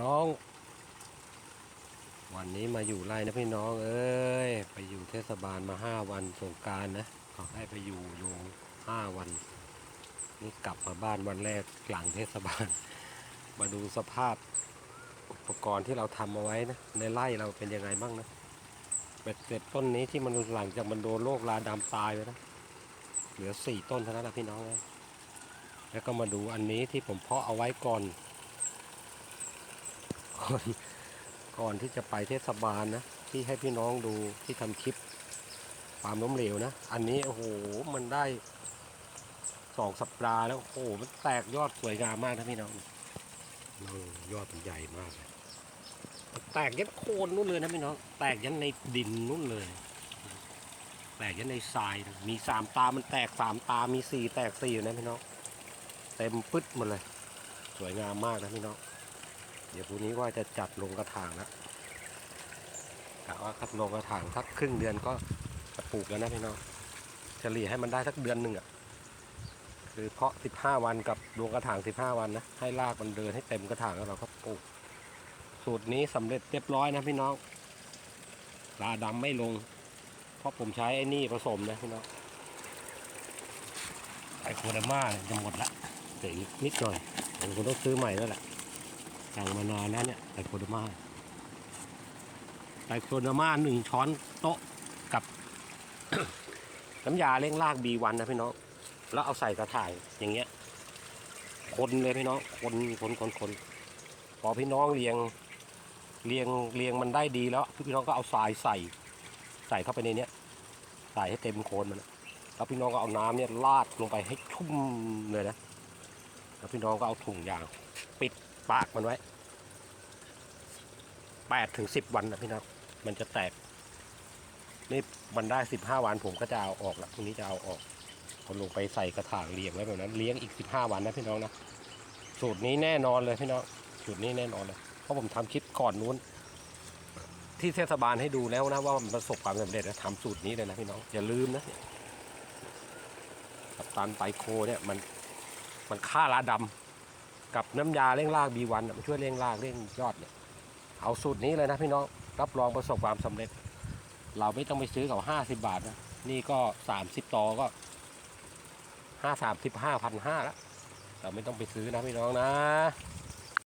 น้อง วันนี้มาอยู่ไร่นะพี่น้อง เอ้ย ไปอยู่เทศบาลมาห้าวันสงการนะขาให้ไปอยู่โรงห้าวัน นี่กลับมาบ้านวันแรกหลังเทศบาล มาดูสภาพอุปกรณ์ที่เราทำเอาไว้นะ ในไร่เราเป็นยังไงบ้างนะเบ็ดเสร็จต้นนี้ที่มันหลังจากมันโดนโรคราดำตายไปนะเหลือสี่ต้นเท่านั้นนะพี่น้องนะแล้วก็มาดูอันนี้ที่ผมเพาะเอาไว้ก่อน ก่อนก่อนที่จะไปเทศบาลนะ ที่ให้พี่น้องดูที่ทำคลิปความล้มเหลวนะ อันนี้โอ้โหมันได้สองสัปดาห์แล้วโอ้โหมันแตกยอดสวยงามมากนะพี่น้องเออยอดมันใหญ่มากเลยแตกยันโคนนู่นเลยนะพี่น้อง แตกยันในดินนู่นเลย แตกยันในทรายนะมีสามตา มันแตกสามตา มีสี่แตกสี่อยู่นะพี่น้อง เต็มปึ๊ดหมดเลย สวยงามมากนะพี่น้อง เดี๋ยวพรุ่งนี้ว่าจะจัดลงกระถางแล้วกะว่าคัดลงกระถางสักครึ่งเดือนก็จะปลูกแล้วนะพี่น้องเฉลี่ยให้มันได้สักเดือนหนึ่งอะคือเพาะ 15 วันกับลงกระถาง 15 วันนะให้รากมันเดินให้เต็มกระถางแล้วเราก็ปลูก สูตรนี้สำเร็จเรียบร้อยนะพี่น้องลาดำไม่ลง เพราะผมใช้ไอ้นี่ผสมนะพี่น้องไอโคเดม่าจะหมดละเดี๋ยวนิดหน่อยผมคงต้องซื้อใหม่แล้วแหละ สั่งมานานแล้วเนี่ยไตโคเดมาไตโคเดมาหนึ่งช้อนโต๊ะกับ น้ำยาเร่งรากบีวันนะพี่น้อง แล้วเอาใส่กระถางอย่างเงี้ย คนเลยพี่น้อง คนคนคนคนพอพี่น้องเรียงเรียงเรียงมันได้ดีแล้วพี่น้องก็เอาทรายใส่ ใส่เข้าไปในเนี้ยใส่ให้เต็มโคนมันแล้วพี่น้องก็เอาน้ำเนี่ยลาดลงไปให้ชุ่มเลยนะแล้วพี่น้องก็เอาถุงยาง ปิด ปากมันไว้แปดถึงสิบวันนะพี่น้องมันจะแตก นี่มันได้สิบห้าวันผมก็จะเอาออกละพรุ่งนี้จะเอาออกเอาลงไปใส่กระถางเลี้ยงไว้แบบนั้น เลี้ยงอีกสิบห้าวันนะพี่น้องนะสูตรนี้แน่นอนเลยพี่น้องสูตรนี้แน่นอนเลยเพราะผมทำคลิปก่อนนู้น ที่เทศบาลให้ดูแล้วนะว่ามันประสบความสำเร็จนะทำสูตรนี้เลยนะพี่น้องอย่าลืมนะกับตันไตโคเนี่ยมันมันฆ่าราดำ กับน้ำยาเร่งรากบีวันมันช่วยเร่งรากเร่งยอดเนี่ยเอาสูตรนี้เลยนะพี่น้องรับรองประสบความสำเร็จ เราไม่ต้องไปซื้อเขาห้าสิบาทนะนี่ก็สามสิบตอก็ห้าสามสิบห้าพันห้าแล้วเราไม่ต้องไปซื้อนะพี่น้องนะ